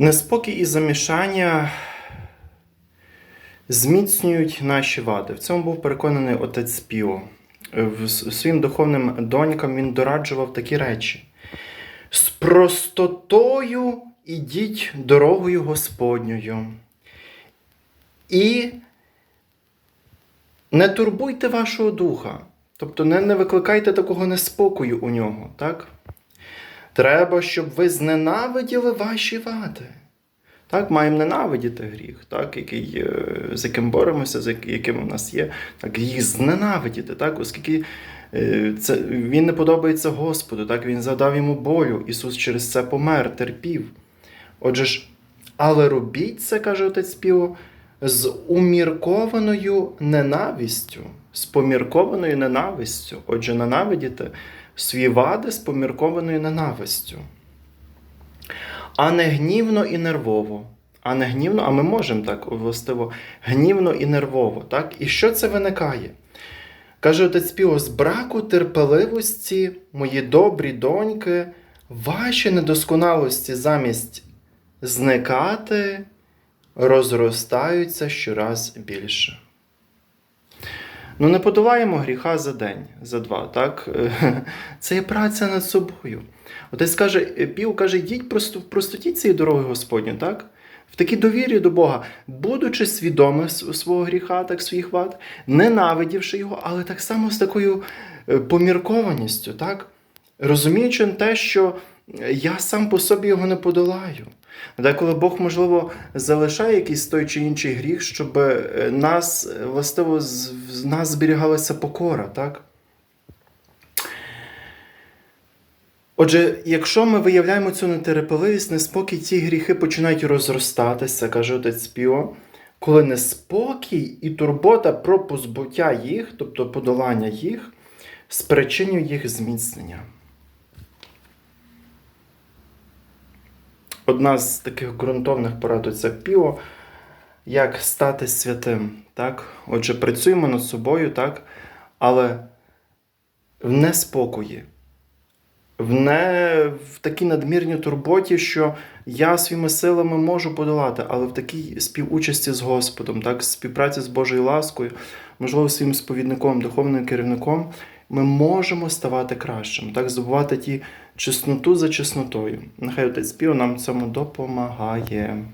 Неспокій і замішання зміцнюють наші вади. В цьому був переконаний отець Піо. Своїм духовним донькам він дораджував такі речі. З простотою ідіть дорогою Господньою. І не турбуйте вашого духа. Тобто не, викликайте такого неспокою у нього. Так? Треба, щоб ви зненавиділи ваші вади. Так, маємо ненавидіти гріх, так, який, е, з яким боремося, з яким у нас є, так, їх зненавидіти, так, оскільки е, це, він не подобається Господу, так, він задав йому болю. Ісус через це помер, терпів. Отже ж, але робіть це, каже отець Піо, з уміркованою ненавистю, з поміркованою ненавистю. Отже, ненавидіти свої вади з поміркованою ненавистю. А не гнівно і нервово. А не гнівно, а ми можемо так властиво, гнівно і нервово. Так? І що це виникає? Каже отець Піо, з браку терпеливості, мої добрі доньки, ваші недосконалості замість зникати, розростаються щораз більше. Ну, не подолаємо гріха за день, за два, так? Це є праця над собою. Отець каже, Пів каже, йдіть просто в простоті цієї дороги Господню, так? В такій довірі до Бога, будучи свідомим свого гріха, так, своїх вад, ненавидівши його, але так само з такою е, поміркованістю, так? Розуміючи те, що я сам по собі його не подолаю. Деколи Бог, можливо, залишає якийсь той чи інший гріх, щоб е, нас, е, властиво, з нас зберігалася покора, так? Отже, якщо ми виявляємо цю нетерпеливість, неспокій, ці гріхи починають розростатися, каже отець Піо, коли неспокій і турбота про позбуття їх, тобто подолання їх, спричинює їх зміцнення. Одна з таких ґрунтовних порад отця Піо, як стати святим. Так? Отже, працюємо над собою, так? але в неспокої в не в такій надмірній турботі, що я своїми силами можу подолати, але в такій співучасті з Господом, так, співпраці з Божою ласкою, можливо, своїм сповідником, духовним керівником, ми можемо ставати кращим, так, здобувати ті чесноту за чеснотою. Нехай отець Піо нам цьому допомагає.